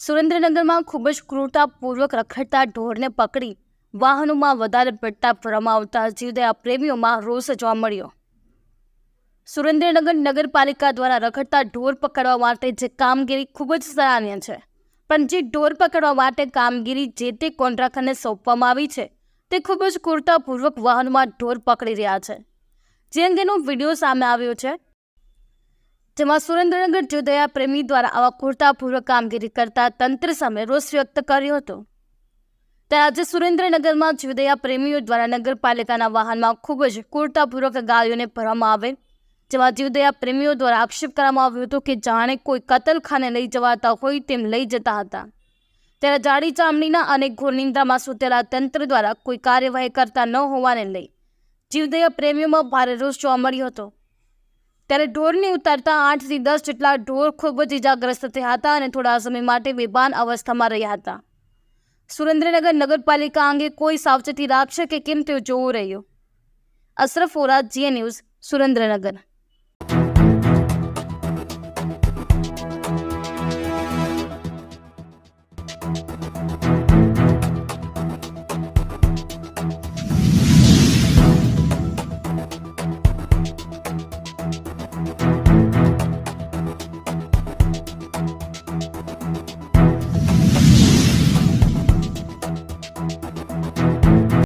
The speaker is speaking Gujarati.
સુરેન્દ્રનગરમાં ખૂબ જ ક્રૂરતાપૂર્વક રખડતા ઢોરને પકડી વાહનોમાં વધારે પડતા ભરવામાં આવતા જીવદયા પ્રેમીઓમાં રોષ જોવા મળ્યો. સુરેન્દ્રનગર નગરપાલિકા દ્વારા રખડતા ઢોર પકડવા માટે જે કામગીરી ખૂબ જ સરાહનીય છે, પણ જે ઢોર પકડવા માટે કામગીરી જે તે કોન્ટ્રાક્ટરને સોંપવામાં આવી છે, તે ખૂબ જ ક્રૂરતાપૂર્વક વાહનમાં ઢોર પકડી રહ્યા છે. જે અંગેનો વીડિયો સામે આવ્યો છે જેમાં સુરેન્દ્રનગર જુદયા પ્રેમી દ્વારા આવા કુર્તાપૂર્વક કામગીરી કરતા તંત્ર સામે રોષ વ્યક્ત કર્યો હતો. ત્યારે આજે સુરેન્દ્રનગરમાં જુદયા પ્રેમીઓ દ્વારા નગરપાલિકાના વાહનમાં ખૂબ જ કુર્તાપૂર્વક ગાયોને ભરવામાં આવે, જેમાં જીવદયા પ્રેમીઓ દ્વારા આક્ષેપ કરવામાં આવ્યો હતો કે જાણે કોઈ કતલખાને લઈ જવાતા હોય તેમ લઈ જતા હતા. ત્યારે જાડી ચામડીના અને ઘોર નિંદ્રામાં સૂતેલા તંત્ર દ્વારા કોઈ કાર્યવાહી કરતા ન હોવાને લઈ જીવદયા પ્રેમીઓમાં ભારે રોષ જોવા મળ્યો હતો. ત્યારે ઢોરને ઉતારતા આઠથી દસ જેટલા ઢોર ખૂબ જ ઇજાગ્રસ્ત થયા હતા અને થોડા સમય માટે બેભાન અવસ્થામાં રહ્યા હતા. સુરેન્દ્રનગર નગરપાલિકા અંગે કોઈ સાવચેતી રાખશે કે કેમ તેઓ જોવું રહ્યું? અશરફ ઓરા જીએ ન્યૂઝ સુરેન્દ્રનગર.